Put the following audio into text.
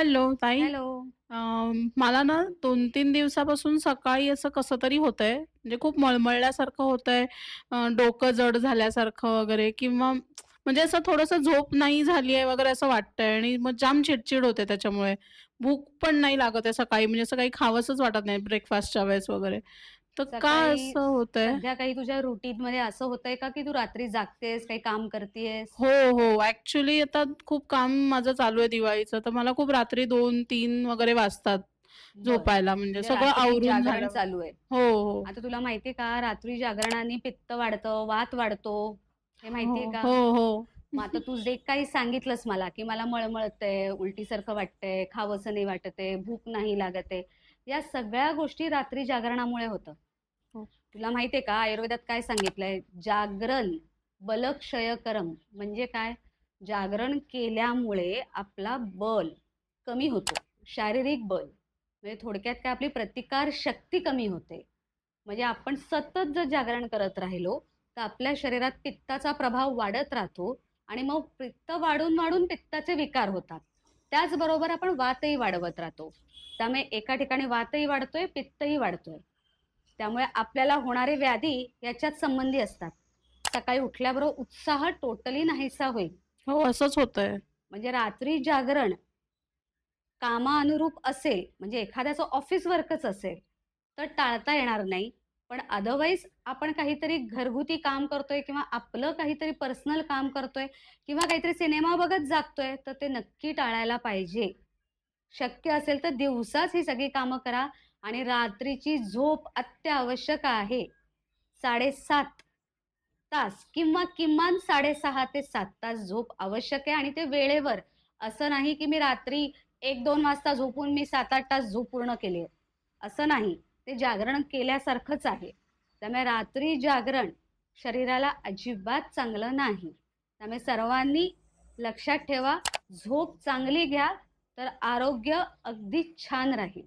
Hello ताई. Hello. अ, मला ना 2-3 दिवसापासून सकाळी असं कसं तरी होतंय. म्हणजे खूप मळमळल्यासारखं होतंय. अ, डोकं जड झाल्यासारखं वगैरे किंवा म्हणजे असं थोडंसं झोप नाही झाली आहे वगैरे असं वाटतंय आणि मग जाम चिड होते त्याच्यामुळे. भूक पण नाही लागत आहे सकाळी म्हणजे असं काही खावंसच वाटत नाही ब्रेकफास्टच्या वेळेस वगैरे. तर का सकाळी असं होतंय? सध्या काही तुझ्या रुटीनमध्ये असं होतंय का, की तू रात्री जागतेस, काही काम करतीयेस? हो, हो. ॲक्चुअली आता खूप काम माझं चालू आहे दिवाळीचं, तर मला खूप रात्री 2-3 वगैरे वाजतात बरं. झोपायला म्हणजे म्हणजे सगळं रात्री आवरून जागरण. चालू आहे. हो, हो. आता तुला माहिती आहे का, रात्री जागरणाने पित्त वाढतं, वात वाढतो. हे हो, माहिती का? हो, हो. मग आता तू जे काही सांगितलंस मला, की मला मळमळतंय, उलटीसारखं वाटतंय, खावंसं नाही वाटत आहे, भूक नाही लागत आहे. या सगळ्या गोष्टी रात्री जागरणामुळे होतं. हो. तुला माहितीये का, आयुर्वेदात काय सांगितलंय? जागरण बलक्षयकरम म्हणजे काय? जागरण केल्यामुळे आपला बल कमी होतो. शारीरिक बल. म्हणजे थोडक्यात काय आपली प्रतिकार शक्ती कमी होते. म्हणजे आपण सतत जर जागरण करत राहिलो, तर आपल्या शरीरात पित्ताचा प्रभाव वाढत राहतो आणि मग पित्त वाढून-वाढून पित्ताचे विकार होतात. त्याचबरोबर आपण वातही वाढवत राहतो. त्यामुळे एका ठिकाणी वातही वाढतोय, पित्तही वाढतोय. त्यामुळे आपल्याला होणारे व्याधी याच्यात संबंधी असतात. सकाळी उठल्याबरोबर उत्साह टोटली नाहीसा होईल. हो, असंच होतंय. म्हणजे रात्री जागरण कामानुरूप असेल, म्हणजे एखाद्याचं ऑफिस वर्कच असेल, तर टाळता येणार नाही. पण अदरवाईज आपण काहीतरी घरगुती काम करतोय किंवा आपलं काहीतरी पर्सनल काम करतोय किंवा काहीतरी सिनेमा बघत जागतोय, तर ते नक्की टाळायला पाहिजे. शक्य असेल तर दिवसाच ही सगळी कामं करा आणि रात्रीची झोप अत्यावश्यक आहे. 7.5 तास किंवा किमान 6.5 ते सात तास झोप आवश्यक आहे आणि ते वेळेवर. असं नाही की मी रात्री 1-2 वाजता झोपून मी 7-8 तास झोप पूर्ण केली आहे. असं नाही. ते जागरण केल्यासारखंच आहे. त्यामुळे रात्री जागरण शरीराला अजिबात चांगलं नाही. त्यामुळे सर्वांनी लक्षात ठेवा, झोप चांगली घ्या, तर आरोग्य अगदी छान राहील.